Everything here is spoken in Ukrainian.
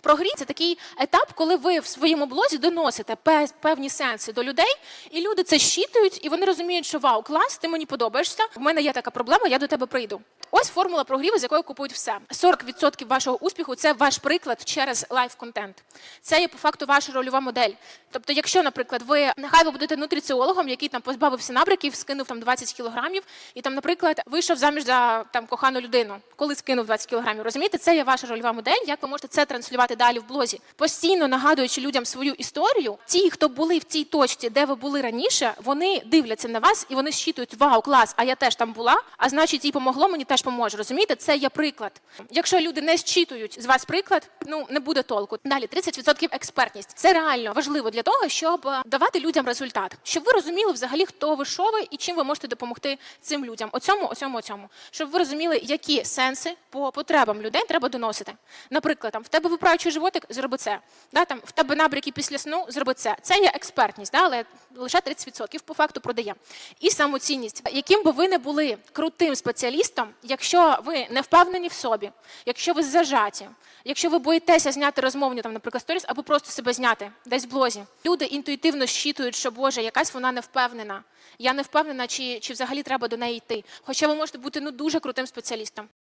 Прогрів це такий етап, коли ви в своєму блозі доносите пе- певні сенси до людей, і люди це щитують, і вони розуміють, що вау, клас, ти мені подобаєшся. В мене є така проблема, я до тебе прийду. Ось формула прогріву, з якою купують все. 40% вашого успіху це ваш приклад через лайф контент. Це є по факту ваша рольова модель. Тобто, якщо, наприклад, ви нехай ви будете нутриціологом, який там позбавився набряків, скинув там 20 кілограмів, і там, наприклад, вийшов заміж за там кохану людину, коли скинув 20 кілограмів. Розумієте, це є ваша рольова модель. Як ви можете це транслювати далі в блозі, постійно нагадуючи людям свою історію. Ті, хто були в цій точці, де ви були раніше, вони дивляться на вас і вони щитують вау, клас, а я теж там була. А значить, їй помогло, мені теж поможе. Розумієте, це є приклад. Якщо люди не щитують з вас приклад, ну не буде толку. Далі 30% експертність. Це реально важливо для того, щоб е, давати людям результат, щоб ви розуміли взагалі, хто ви, що ви і чим ви можете допомогти цим людям. Оцьому, оцьому, оцьому. Щоб ви розуміли, які сенси по потребам людей треба доносити. Наприклад, там в тебе виправчий животик, зроби це. Да, там в тебе набряки після сну, зроби це. Це є експертність, да, але лише 30% по факту продає. І самоцінність, яким би ви не були крутим спеціалістом, якщо ви не впевнені в собі, якщо ви зажаті, якщо ви боїтеся зняти розмовні там, наприклад, сторіс, або просто себе зняти десь в блозі. Люди інтуїтивно щитують, що Боже, якась вона не впевнена. Я не впевнена, чи, чи взагалі треба до неї йти. Хоча ви можете бути ну дуже крутим спеціалістом.